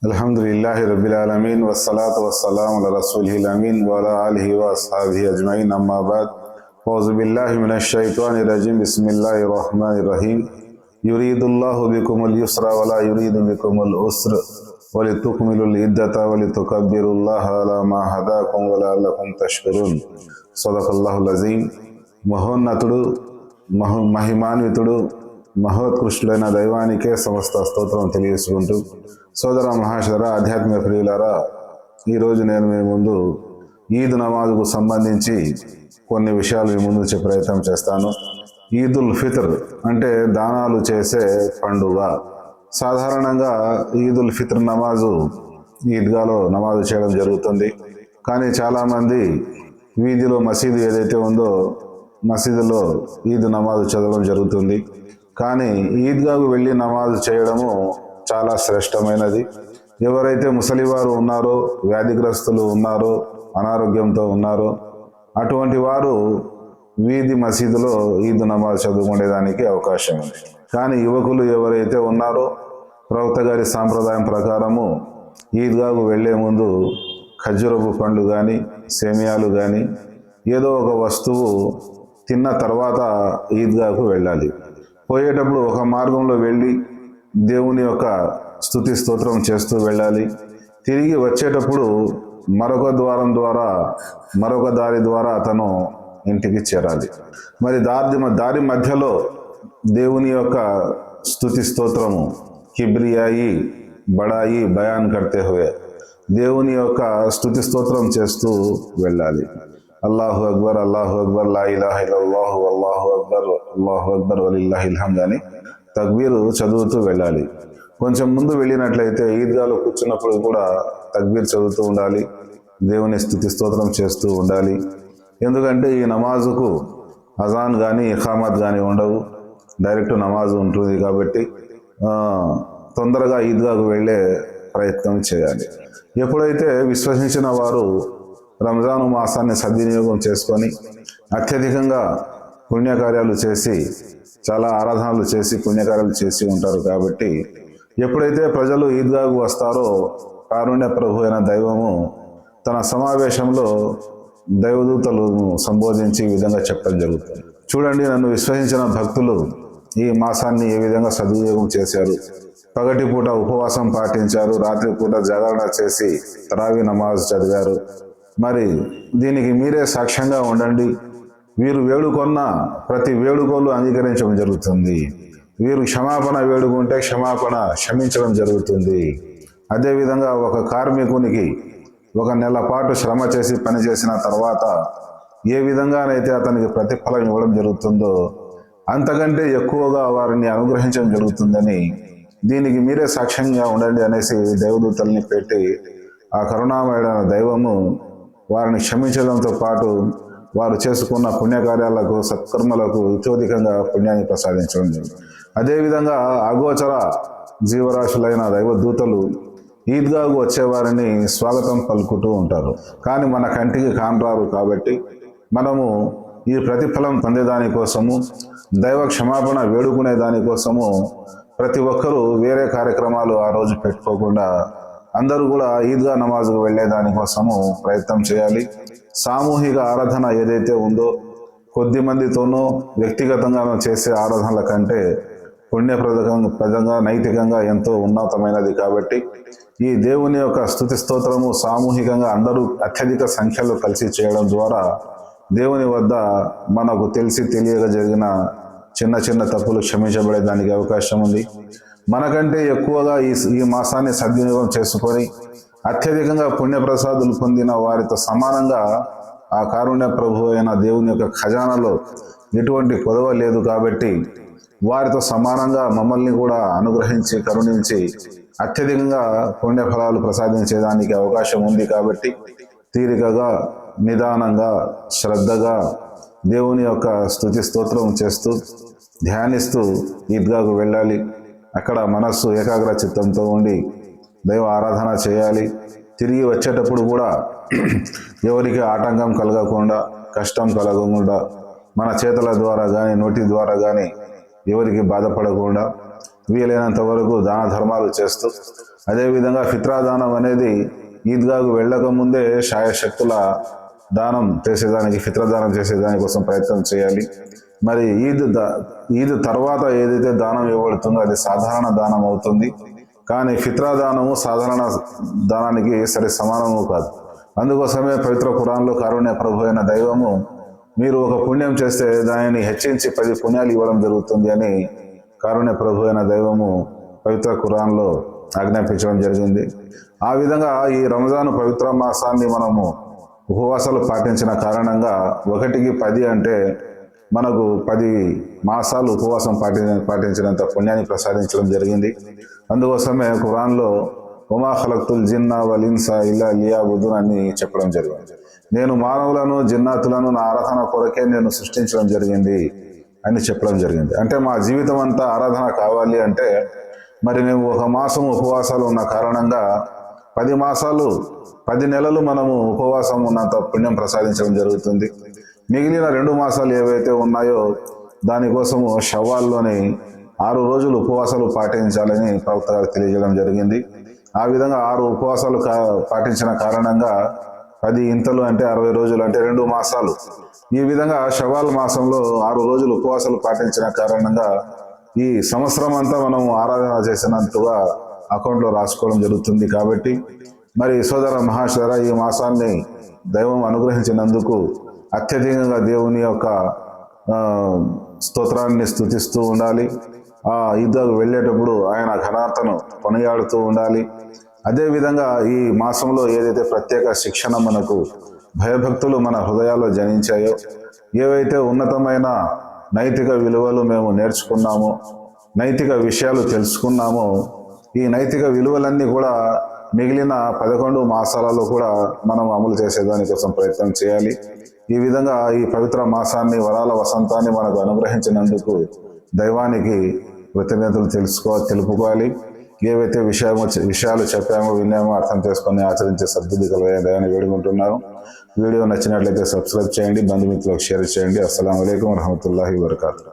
الحمد لله رب العالمين والصلاة والسلام على رسوله الأمين وعلى آله وأصحابه أجمعين أما بعد أعوذ بالله من الشيطان الرجيم بسم الله الرحمن الرحيم يريد الله بكم اليسر ولا يريد بكم العسر ولتكملوا العدة ولتكبروا الله على ما هداكم ولعلكم تشكرون صدق الله العظيم మహోన్నతుడు మహో మహిమాన్వితుడు మహోత్కృష్టులైన దైవానికే సమస్త స్తోత్రం తెలియజేసుకుంటూ సోదర మహాశర ఆధ్యాత్మిక ప్రియులారా ఈరోజు నేను మీ ముందు ఈద్ నమాజ్కు సంబంధించి కొన్ని విషయాలు మీ ముందు వచ్చే ప్రయత్నం చేస్తాను. ఈదుల్ ఫితర్ అంటే దానాలు చేసే పండుగ. సాధారణంగా ఈదుల్ ఫితర్ ఫిత్ర్ నమాజు ఈద్గాలో నమాజు చేయడం జరుగుతుంది. కానీ చాలామంది వీధిలో మసీదు ఏదైతే ఉందో మసీదులో ఈద్ నమాజు చదవడం జరుగుతుంది. కానీ ఈద్గాకు వెళ్ళి నమాజ్ చేయడము చాలా శ్రేష్టమైనది. ఎవరైతే ముసలివారు ఉన్నారో వ్యాధిగ్రస్తులు ఉన్నారో అనారోగ్యంతో ఉన్నారో అటువంటి వారు వీధి మసీదులో ఈద్ నమాజ్ చదువుకునేదానికి అవకాశం ఉంది. కానీ యువకులు ఎవరైతే ఉన్నారో ప్రవక్త గారి సాంప్రదాయం ప్రకారము ఈద్గాకు వెళ్ళే ముందు ఖర్జూరపు పండ్లు కానీ సేమియాలు కానీ ఏదో ఒక వస్తువు తిన్న తర్వాత ఈద్గాకు వెళ్ళాలి. పోయేటప్పుడు ఒక మార్గంలో వెళ్ళి దేవుని యొక్క స్థుతి స్తోత్రం చేస్తూ వెళ్ళాలి. తిరిగి వచ్చేటప్పుడు మరొక ద్వారం ద్వారా మరొక దారి ద్వారా అతను ఇంటికి చేరాలి. మరి దారి దారి మధ్యలో దేవుని యొక్క స్థుతి స్తోత్రము కిబ్రియాయి బడాయి బయాన్ కడితే హువే దేవుని యొక్క స్థుతి స్తోత్రం చేస్తూ వెళ్ళాలి. అల్లాహు అక్బర్ అల్లాహు అక్బర్ లా ఇలాహ ఇల్లల్లాహు అల్లాహు అక్బర్ అల్లాహు అక్బర్ వలిల్లాహిల్ అని తక్బీరు చదువుతూ వెళ్ళాలి. కొంచెం ముందు వెళ్ళినట్లయితే ఈద్గాలో కూర్చున్నప్పుడు కూడా తక్బీర్ చదువుతూ ఉండాలి. దేవుని స్థుతి స్తోత్రం చేస్తూ ఉండాలి. ఎందుకంటే ఈ నమాజుకు అజాన్ కానీ ఇఖామత్ కానీ ఉండవు. డైరెక్ట్ నమాజ్ ఉంటుంది కాబట్టి తొందరగా ఈద్గాకు వెళ్ళే ప్రయత్నం చేయాలి. ఎప్పుడైతే విశ్వసించిన వారు రంజాను మాసాన్ని సద్వినియోగం చేసుకొని అత్యధికంగా పుణ్యకార్యాలు చేసి చాలా ఆరాధనలు చేసి పుణ్యకార్యాలు చేసి ఉంటారు కాబట్టి ఎప్పుడైతే ప్రజలు ఈద్గాకు వస్తారో కారుణ్య ప్రభు అయిన దైవము తన సమావేశంలో దైవదూతలను సంబోధించి ఈ విధంగా చెప్పడం జరుగుతుంది. చూడండి నన్ను విశ్వసించిన భక్తులు ఈ మాసాన్ని ఏ విధంగా సద్వినియోగం చేశారు. పగటి పూట ఉపవాసం పాటించారు రాత్రి పూట జాగరణ చేసి తరావి నమాజ్ చదివారు. మరి దీనికి మీరే సాక్ష్యంగా ఉండండి. వీరు వేడుకొన్న ప్రతి వేడుకోలు అంగీకరించడం జరుగుతుంది. వీరు క్షమాపణ వేడుకుంటే క్షమాపణ క్షమించడం జరుగుతుంది. అదేవిధంగా ఒక కార్మికునికి ఒక నెల పాటు శ్రమ చేసి పనిచేసిన తర్వాత ఏ విధంగానైతే అతనికి ప్రతిఫలం ఇవ్వడం జరుగుతుందో అంతకంటే ఎక్కువగా వారిని అనుగ్రహించడం జరుగుతుందని దీనికి మీరే సాక్ష్యంగా ఉండండి అనేసి దైవదూతల్ని పెట్టి ఆ కరుణామయుడైన దైవము వారిని క్షమించడంతో పాటు వారు చేసుకున్న పుణ్యకార్యాలకు సత్కర్మలకు ఇతోధికంగా పుణ్యాన్ని ప్రసాదించడం జరిగింది. అదేవిధంగా అగోచర జీవరాశులైన దైవదూతలు ఈద్గాకు వచ్చేవారిని స్వాగతం పలుకుతూ ఉంటారు. కానీ మన కంటికి కానరారు కాబట్టి మనము ఈ ప్రతిఫలం పొందేదాని కోసము దైవ క్షమాపణ వేడుకునే దానికోసము ప్రతి ఒక్కరూ వేరే కార్యక్రమాలు ఆ రోజు పెట్టుకోకుండా అందరూ కూడా ఈద్గా నమాజ్కు వెళ్ళే దానికోసము ప్రయత్నం చేయాలి. సామూహిక ఆరాధన ఏదైతే ఉందో కొద్ది మందితోనూ వ్యక్తిగతంగా చేసే ఆరాధనల కంటే పుణ్యప్రదంగా ప్రదంగా నైతికంగా ఎంతో ఉన్నతమైనది కాబట్టి ఈ దేవుని యొక్క స్థుతి స్తోత్రము సామూహికంగా అందరూ అత్యధిక సంఖ్యలో కలిసి చేయడం ద్వారా దేవుని వద్ద మనకు తెలిసి తెలియక జరిగిన చిన్న చిన్న తప్పులు క్షమించబడే దానికి అవకాశం ఉంది. మనకంటే ఎక్కువగా ఈ ఈ మాసాన్ని సద్వినియోగం చేసుకొని అత్యధికంగా పుణ్యప్రసాదులు పొందిన వారితో సమానంగా ఆ కారుణ్య ప్రభు అయిన దేవుని యొక్క ఖజానాలో ఎటువంటి కొదవ లేదు కాబట్టి వారితో సమానంగా మమ్మల్ని కూడా అనుగ్రహించి కరుణించి అత్యధికంగా పుణ్యఫలాలు ప్రసాదించేదానికి అవకాశం ఉంది కాబట్టి తీరికగా నిదానంగా శ్రద్ధగా దేవుని యొక్క స్థుతి స్తోత్రం చేస్తూ ధ్యానిస్తూ ఈద్గాకు వెళ్ళాలి. అక్కడ మనస్సు ఏకాగ్ర చిత్తంతో ఉండి దైవ ఆరాధన చేయాలి. తిరిగి వచ్చేటప్పుడు కూడా ఎవరికి ఆటంకం కలగకుండా కష్టం కలగకుండా మన చేతుల ద్వారా కానీ నోటి ద్వారా కానీ ఎవరికి బాధపడకుండా వీలైనంత వరకు దాన ధర్మాలు చేస్తూ అదేవిధంగా ఫిత్రాదానం అనేది ఈద్గాకు వెళ్ళక ముందే శాయశక్తుల దానం చేసేదానికి ఫిత్రదానం చేసేదాని కోసం ప్రయత్నం చేయాలి. మరి ఈద్ ఈద్ తర్వాత ఏదైతే దానం ఇవ్వబడుతుందో అది సాధారణ దానం అవుతుంది. కానీ ఫిత్రా దానము సాధారణ దానానికి సరి సమానము కాదు. అందుకోసమే పవిత్ర కురాన్లో కారుణ్య ప్రభు అయిన దైవము మీరు ఒక పుణ్యం చేస్తే దానిని హెచ్చించి పది పుణ్యాలు ఇవ్వడం జరుగుతుంది అని కారుణ్య ప్రభు అయిన దైవము పవిత్ర కురాన్లో ఆజ్ఞాపించడం జరిగింది. ఆ విధంగా ఈ రంజాన్ పవిత్ర మాసాన్ని మనము ఉపవాసాలు పాటించిన కారణంగా ఒకటికి పది అంటే మనకు పది మాసాలు ఉపవాసం పాటి పాటించినంత పుణ్యాన్ని ప్రసాదించడం జరిగింది. అందుకోసమే ఖురాన్లో ఉమా ఖలక్తుల్ జిన్నా వలిన్సా ఇలా లియా లియాబుదున్ అని చెప్పడం జరిగింది. నేను మానవులను జిన్నాతులను నా ఆరాధన కొరకే నేను సృష్టించడం జరిగింది అని చెప్పడం జరిగింది. అంటే మా జీవితం అంతా ఆరాధన కావాలి అంటే మరి మేము ఒక మాసం ఉపవాసాలు ఉన్న కారణంగా పది మాసాలు పది నెలలు మనము ఉపవాసం ఉన్నంత పుణ్యం ప్రసాదించడం జరుగుతుంది. మిగిలిన రెండు మాసాలు ఏవైతే ఉన్నాయో దానికోసము శవాల్లోని ఆరు రోజులు ఉపవాసాలు పాటించాలని ప్రవక్త గారు తెలియజేయడం జరిగింది. ఆ విధంగా ఆరు ఉపవాసాలు కా- పాటించిన కారణంగా పది ఇంతలు అంటే అరవై రోజులు అంటే రెండు మాసాలు. ఈ విధంగా షవాల్ మాసంలో ఆరు రోజులు ఉపవాసాలు పాటించిన కారణంగా ఈ సంవత్సరం అంతా మనం ఆరాధన చేసినట్టుగా అకౌంట్లో రాసుకోవడం జరుగుతుంది కాబట్టి మరి సోదర మహాశర ఈ మాసాన్ని దైవం అనుగ్రహించినందుకు అత్యధికంగా దేవుని యొక్క స్తోత్రాన్ని స్థుతిస్తూ ఉండాలి. ఆ యుద్ధకు వెళ్ళేటప్పుడు ఆయన ఘనతను కొనియాడుతూ ఉండాలి. అదేవిధంగా ఈ మాసంలో ఏదైతే ప్రత్యేక శిక్షణ మనకు భయభక్తులు మన హృదయాల్లో జనించాయో ఏవైతే ఉన్నతమైన నైతిక విలువలు మేము నేర్చుకున్నామో నైతిక విషయాలు తెలుసుకున్నామో ఈ నైతిక విలువలన్నీ కూడా మిగిలిన పదకొండు మాసాలలో కూడా మనం అమలు చేసేదానికోసం ప్రయత్నం చేయాలి. ఈ విధంగా ఈ పవిత్ర మాసాన్ని వరాల వసంతాన్ని మనకు అనుగ్రహించినందుకు దైవానికి కృతజ్ఞతలు తెలుసుకో తెలుపుకోవాలి. ఏవైతే విషయమో విషయాలు చెప్పామో విన్నామో అర్థం చేసుకొని ఆచరించే సద్బుద్ధి కలగదని వేడుకుంటున్నాను. వీడియో నచ్చినట్లయితే సబ్స్క్రైబ్ చేయండి బంధుమిత్రులకు షేర్ చేయండి. అస్సలం అయికం వరహమూల వరకాతు